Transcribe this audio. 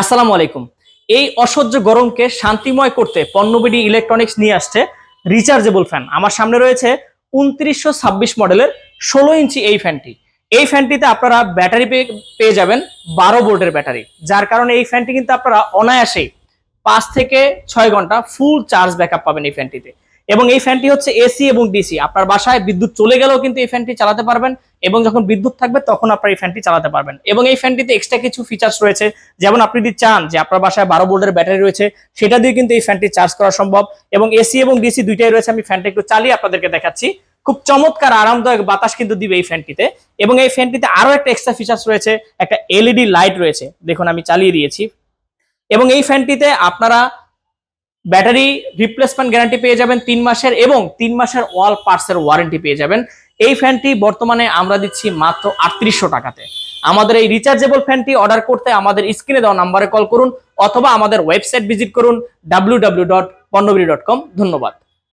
আসসালামু আলাইকুম। এই অসহ্য গরমকে শান্তিময় করতে পণ্যবিডি ইলেকট্রনিক্স নিয়ে আসছে রিচার্জেবল ফ্যান। আমার সামনে রয়েছে উনত্রিশশো ছাব্বিশ মডেলের ষোলো ইঞ্চি এই ফ্যানটি। এই ফ্যানটিতে আপনারা ব্যাটারি পেয়ে যাবেন বারো ভোল্টের ব্যাটারি। যার কারণে এই ফ্যানটি কিন্তু আপনারা অনায়াসেই পাঁচ থেকে ছয় ঘণ্টা ফুল চার্জ ব্যাকআপ পাবেন এই ফ্যানটিতে। এবং এই ফ্যানটি হচ্ছে এসি এবং ডিসি। আপনার বাসায় বিদ্যুৎ চলে গেলেও কিন্তু এই ফ্যানটি চালাতে পারবেন এবং যখন বিদ্যুৎ থাকবে তখন আপনার এই ফ্যানটি চালাতে পারবেন। এবং এই ফ্যানটিতে এক্সট্রা কিছু ফিচার্স রয়েছে। যেমন আপনি যদি চান যে আপনার বাসায় বারো ভোল্টের ব্যাটারি রয়েছে, সেটা দিয়ে কিন্তু এই ফ্যানটি চার্জ করা সম্ভব। এবং এসি এবং ডিসি দুইটাই রয়েছে, আমি ফ্যানটা একটু চালিয়ে আপনাদেরকে দেখাচ্ছি। খুব চমৎকার, আরামদায়ক বাতাস কিন্তু দিবে এই ফ্যানটিতে। এবং এই ফ্যানটিতে আরও একটা এক্সট্রা ফিচার্স রয়েছে, একটা এলইডি লাইট রয়েছে। দেখুন, আমি চালিয়ে দিয়েছি। এবং এই ফ্যানটিতে আপনারা ব্যাটারি রিপ্লেসমেন্ট গ্যারান্টি পেয়ে যাবেন তিন মাসের এবং তিন মাসের ওয়াল পার্টসের ওয়ারেন্টি পেয়ে যাবেন। এই ফ্যানটি বর্তমানে আমরা দিচ্ছি মাত্র আটত্রিশশো টাকাতে। আমাদের এই রিচার্জেবল ফ্যানটি অর্ডার করতে আমাদের স্ক্রিনে দেওয়া নাম্বারে কল করুন অথবা আমাদের ওয়েবসাইট ভিজিট করুন ডাব্লিউ ধন্যবাদ।